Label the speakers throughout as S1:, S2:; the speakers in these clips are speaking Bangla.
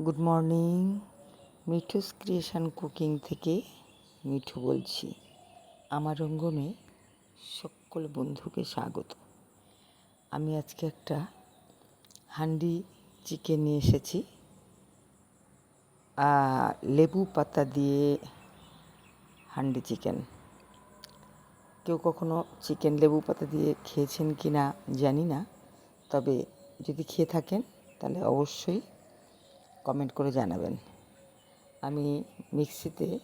S1: Good morning Mithu's creation cooking থেকে মিঠু বলছি। আমার অঙ্গনে সকল বন্ধুকে স্বাগত। আমি আজকে একটা হান্ডি চিকেন নিয়ে এসেছি। লেবু পাতা দিয়ে হান্ডি চিকেন। কেউ কখনো চিকেন লেবু পাতা দিয়ে খেয়েছেন কি না জানি না। তবে যদি খেয়ে থাকেন, তাহলে অবশ্যই কমেন্ট করে জানাবেন। আমি মিক্সিতে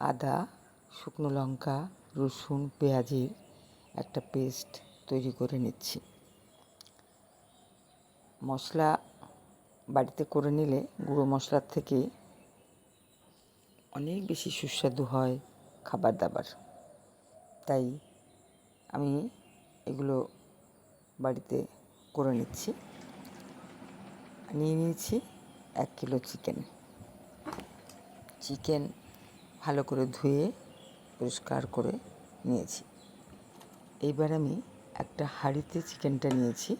S1: আদা, শুকনো লঙ্কা, রসুন, পেঁয়াজের একটা পেস্ট তৈরি করে নিচ্ছি। মশলা বাড়িতে করে নিলে গুঁড়ো মশলার থেকে অনেক বেশি সুস্বাদু হয় খাবার দাবার। তাই আমি এগুলো বাড়িতে করে নিচ্ছি। নিয়ে নিয়েছি। এক কিলো চিকেন চিকেন ভালো করে ধুয়ে, পরিষ্কার করে নিয়েছি। এইবার আমি একটা হাঁড়িতে চিকেনটা নিয়েছি।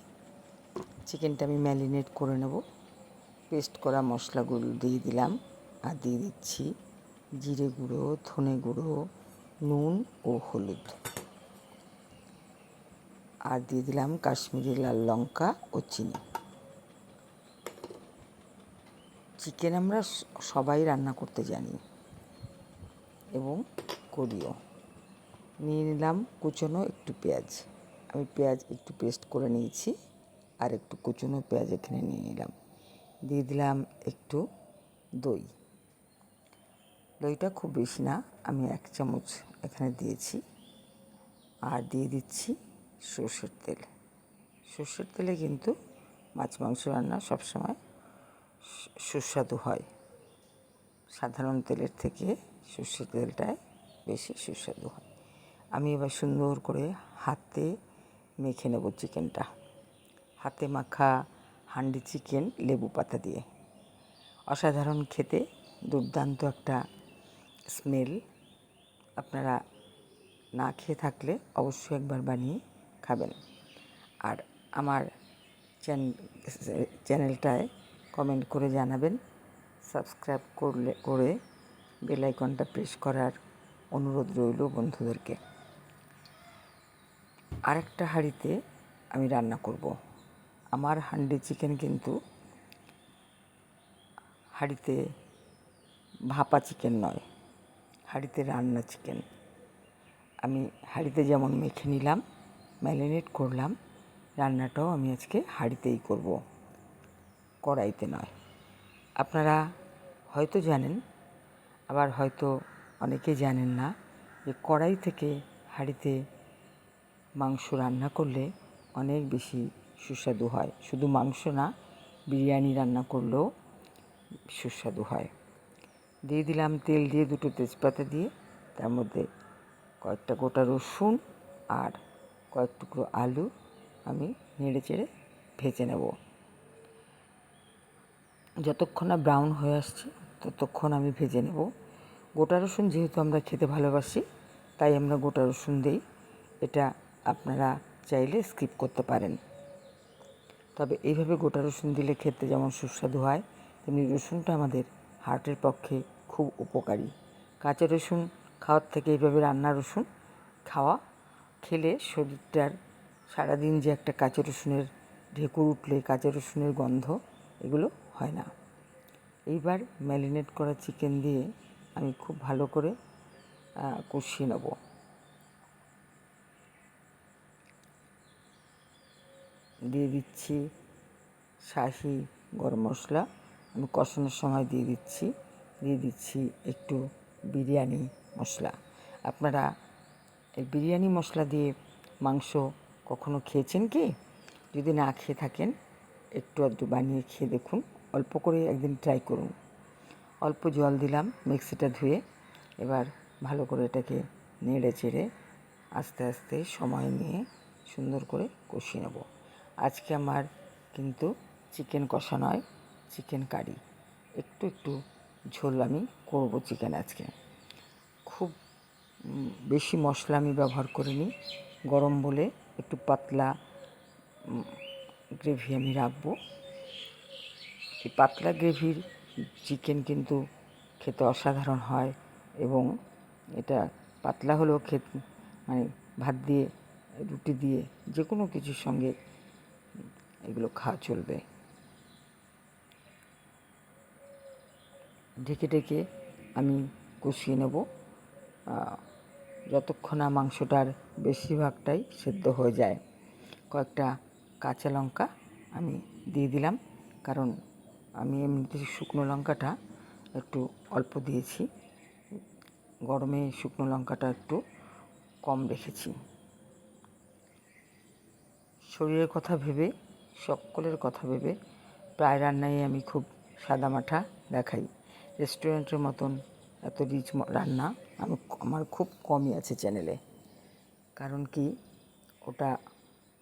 S1: চিকেনটা আমি ম্যারিনেট করে নেব। পেস্ট করা মশলাগুলো দিয়ে দিলাম আর দিয়ে দিচ্ছি জিরে গুঁড়ো, ধনে গুঁড়ো, নুন ও হলুদ। আর দিয়ে দিলাম কাশ্মীরি লাল লঙ্কা ও চিনি। চিকেন আমরা সবাই রান্না করতে জানি। এবং করিও। নিয়ে নিলাম কুচনো একটু পেঁয়াজ। আমি পেঁয়াজ একটু পেস্ট করে নিয়েছি আর একটু কুচনো পেঁয়াজ এখানে নিয়ে নিলাম। দিয়ে দিলাম একটু দই। দইটা খুব বেশি না, আমি এক চামচ এখানে দিয়েছি। আর দিয়ে দিচ্ছি সর্ষের তেল। সর্ষের তেলে কিন্তু মাছ মাংস রান্না সবসময় সুস্বাদু হয়। সাধারণ তেলের থেকে সর্ষের তেলটায় বেশি সুস্বাদু হয়। আমি এবার সুন্দর করে হাতে মেখে নেব চিকেনটা। হাতে মাখা হান্ডি চিকেন লেবু পাতা দিয়ে। অসাধারণ খেতে, দুর্দান্ত একটা স্মেল। আপনারা না খেয়ে থাকলে অবশ্যই একবার বানিয়ে খাবেন। আর আমার চ্যান- চ্যানেলটায় কমেন্ট করে জানাবেন। সাবস্ক্রাইব করলে, করে বেল আইকনটা প্রেস করার অনুরোধ রইল বন্ধুদেরকে। আরেকটা হাঁড়িতে আমি রান্না করব। আমার হান্ডি চিকেন কিন্তু হাঁড়িতে ভাপা চিকেন নয়, হাঁড়িতে রান্না চিকেন। আমি হাঁড়িতে যেমন মেখে নিলাম, ম্যারিনেট করলাম, রান্নাটাও আমি আজকে হাঁড়িতেই করব। কড়াইতে নয়। আপনারা হয়তো জানেন, আবার হয়তো অনেকে জানেন না, যে কড়াই থেকে হাঁড়িতে মাংস রান্না করলে অনেক বেশি সুস্বাদু হয়। শুধু মাংস না, বিরিয়ানি রান্না করলেও সুস্বাদু হয়। দিয়ে দিলাম তেল দিয়ে দুটো তেজপাতা দিয়ে, তার মধ্যে কয়েকটা গোটা রসুন আর কয়েক টুকরো আলু আমি নেড়ে চেড়ে ভেজে নেব। যতক্ষণ না ব্রাউন হয়ে আসছে, ততক্ষণ আমি ভেজে নেব। গোটা রসুন যেহেতু আমরা খেতে ভালোবাসি, তাই আমরা গোটা রসুন দিই। এটা আপনারা চাইলে স্কিপ করতে পারেন। তবে এইভাবে গোটা রসুন দিলে খেতে যেমন সুস্বাদু হয়, তেমনি রসুনটা আমাদের হার্টের পক্ষে খুব উপকারী। কাঁচা রসুন খাওয়ার থেকে এইভাবে রান্না রসুন খাওয়া, খেলে শরীরটার সারাদিন যে একটা কাঁচা রসুনের ঢেকুর উঠলে, কাঁচা রসুনের গন্ধ, এগুলো হয় না। এইবার ম্যারিনেট করা চিকেন দিয়ে আমি খুব ভালো করে কষিয়ে নেব। দিয়ে দিচ্ছি শাহি গরম মশলা। আমি কষানোর সময় দিয়ে দিচ্ছি দিয়ে দিচ্ছি একটু বিরিয়ানি মশলা। আপনারা এই বিরিয়ানি মশলা দিয়ে মাংস কখনো খেয়েছেন কি? যদি না খেয়ে থাকেন, একটু আধটু বানিয়ে খেয়ে দেখুন। অল্প করে একদিন ট্রাই করুন। অল্প জল দিলাম, মিক্সিটা ধুয়ে এবার ভালো করে এটাকে নেড়ে চেড়ে আস্তে আস্তে সময় নিয়ে সুন্দর করে কষিয়ে নেব। আজকে আমার কিন্তু চিকেন কষা নয় চিকেন কারি একটু একটু ঝোল আমি করব চিকেন আজকে। খুব বেশি মশলা আমি ব্যবহার করিনি। গরম বলে একটু পাতলা গ্রেভি আমি রাখব। এই পাতলা গ্রেভির চিকেন কিন্তু খেতে অসাধারণ হয় এবং এটা পাতলা হলেও খেত মানে ভাত দিয়ে, রুটি দিয়ে যে কোনো কিছুর সঙ্গে এগুলো খাওয়া চলবে। ঢেকে ঢেকে আমি কষিয়ে নেব। যতক্ষণ না মাংসটার বেশিরভাগটাই সেদ্ধ হয়ে যায়। কয়েকটা কাঁচা লঙ্কা আমি দিয়ে দিলাম, কারণ আমি এমনিতে শুকনো লঙ্কাটা একটু অল্প দিয়েছি। গরমে শুকনো লঙ্কাটা একটু কম রেখেছি। শরীরের কথা ভেবে, সকলের কথা ভেবে প্রায় রান্নায় আমি খুব সাদামাঠা দেখাই। রেস্টুরেন্টের মতন এত রিচ রান্না আমি আমার খুব কমই আছে চ্যানেলে। কারণ কি, ওটা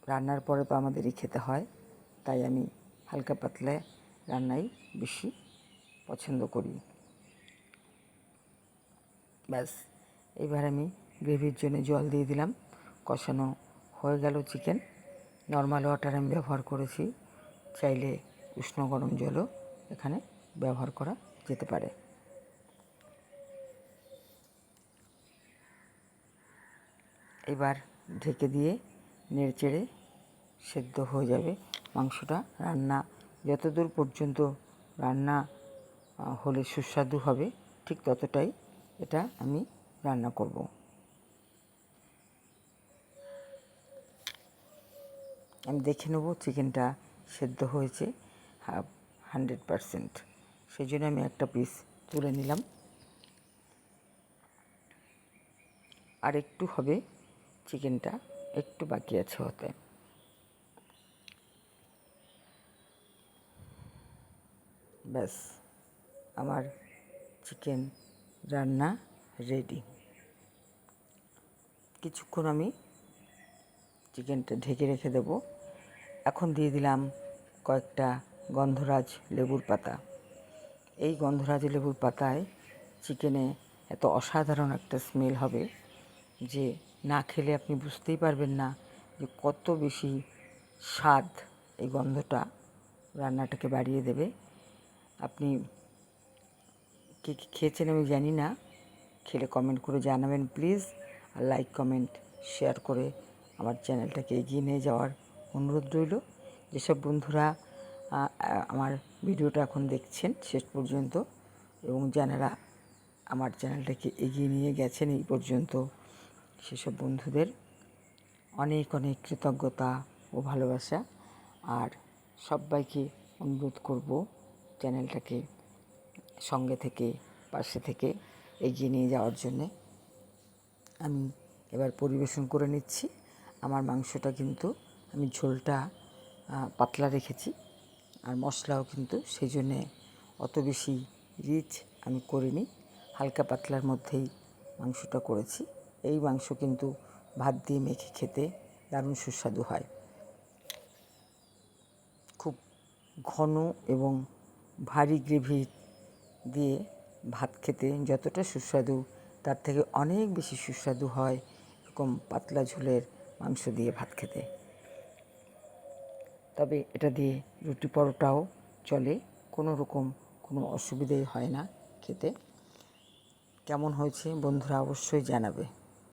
S1: রান্নার পরে তো আমাদেরই খেতে হয়। তাই আমি হালকা পাতলা রান্নাই বেশি পছন্দ করি। ব্যাস, এবার আমি গ্রেভির জন্য জল দিয়ে দিলাম। কষানো হয়ে গেল চিকেন। নর্মাল ওয়াটার আমি ব্যবহার করেছি। চাইলে উষ্ণ গরম জলও এখানে ব্যবহার করা যেতে পারে। এবার ঢেকে দিয়ে নেড়েচেড়ে সেদ্ধ হয়ে যাবে মাংসটা। রান্না যতদূর পর্যন্ত রান্না হলে সুস্বাদু হবে, ঠিক ততটাই এটা আমি রান্না করব। আমি দেখে নেব চিকেনটা সেদ্ধ হয়েছে হান্ড্রেড পারসেন্ট। সেই জন্য আমি একটা পিস তুলে নিলাম। আর একটু হবে চিকেনটা, একটু বাকি আছে হতে। ব্যাস, আমার চিকেন রান্না রেডি কিছুক্ষণ আমি চিকেনটা ঢেকে রেখে দেব। এখন দিয়ে দিলাম কয়েকটা গন্ধরাজ লেবুর পাতা। এই গন্ধরাজ লেবুর পাতায় চিকেনে এত অসাধারণ একটা স্মেল হবে যে না খেলে আপনি বুঝতেই পারবেন না যে কত বেশি স্বাদ এই গন্ধটা রান্নাটাকে বাড়িয়ে দেবে। আপনি কে, কী খেয়েছেন আমি জানি না। খেলে কমেন্ট করে জানাবেন প্লিজ আর লাইক কমেন্ট শেয়ার করে আমার চ্যানেলটাকে এগিয়ে নিয়ে যাওয়ার অনুরোধ রইল। যেসব বন্ধুরা আমার ভিডিওটা এখন দেখছেন শেষ পর্যন্ত এবং যারা আমার চ্যানেলটাকে এগিয়ে নিয়ে গেছেন এই পর্যন্ত, সেসব বন্ধুদের অনেক অনেক কৃতজ্ঞতা ও ভালোবাসা। আর সবাইকে অনুরোধ করব চ্যানেলটাকে সঙ্গে থেকে, পাশে থেকে এগিয়ে নিয়ে যাওয়ার জন্যে আমি এবার পরিবেশন করে নিচ্ছি। আমার মাংসটা কিন্তু আমি ঝোলটা পাতলা রেখেছি আর মশলাও কিন্তু সেই জন্যে অত বেশি রিচ আমি করিনি। হালকা পাতলার মধ্যেই মাংসটা করেছি। এই মাংস কিন্তু ভাত দিয়ে মেখে খেতে দারুণ সুস্বাদু হয়। খুব ঘন এবং ভারী গ্রেভি দিয়ে ভাত খেতে যতটা সুস্বাদু, তার থেকে অনেক বেশি সুস্বাদু হয় এরকম পাতলা ঝোলের মাংস দিয়ে ভাত খেতে। তবে এটা দিয়ে রুটি পরোটাও চলে, কোনো রকম কোনো অসুবিধেই হয় না খেতে। কেমন হয়েছে বন্ধুরা অবশ্যই জানাবে।